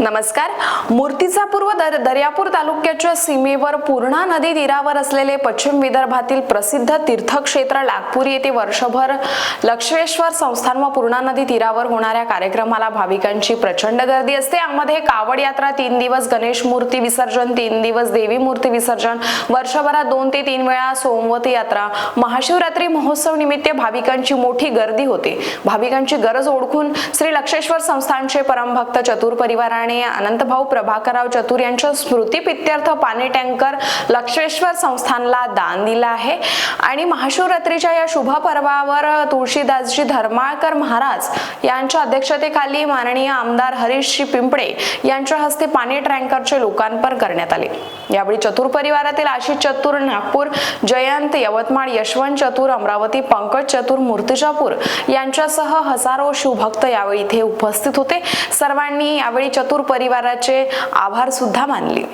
नमस्कार. मूर्तीचा पूर्व दर दर्यापूर तालुक्याच्या सीमेवर पूर्णा नदी तीरावर असलेले पश्चिम विदर्भातील प्रसिद्ध तीर्थक्षेत्र नागपूर येथे वर्षभर लक्ष्मेश्वर संस्थान व पूर्णा नदी तीरावर होणाऱ्या कार्यक्रमाला भाविकांची प्रचंड गर्दी असते. यामध्ये कावड यात्रा तीन दिवस गणेश मूर्ती विसर्जन तीन दिवस देवी मूर्ती विसर्जन वर्षभरात दोन ते तीन वेळा सोमवती यात्रा महाशिवरात्री महोत्सव निमित्त भाविकांची मोठी गर्दी होते. भाविकांची गरज ओळखून श्री लक्षेश्वर संस्थानचे परमभक्त चतुर परिवाराने अनंतभाऊ प्रभाकरराव चतुर यांच्या स्मृतीपित्यर्थ पाणी टँकर लक्षेश्वर संस्थानला दान दिलं आहे. आणि महाशिवरात्रीच्या या शुभ पर्वावर तुळशीदासजी धर्माळकर महाराज यांच्या अध्यक्षतेखाली माननीय आमदार हरीशजी पिंपळे यांच्या हस्ते पाणी टँकरचे लोकार्पण करण्यात आले. यावेळी चतुर परिवारातील आशिष चतुर नागपूर जयंत यवतमाळ यशवंत चतुर अमरावती पंकज चतुर मूर्तिजापूर यांच्यासह हजारो शिवभक्त यावेळी इथे उपस्थित होते. सर्वांनी यावेळी चतुर परिवाराचे आभार सुद्धा मानले.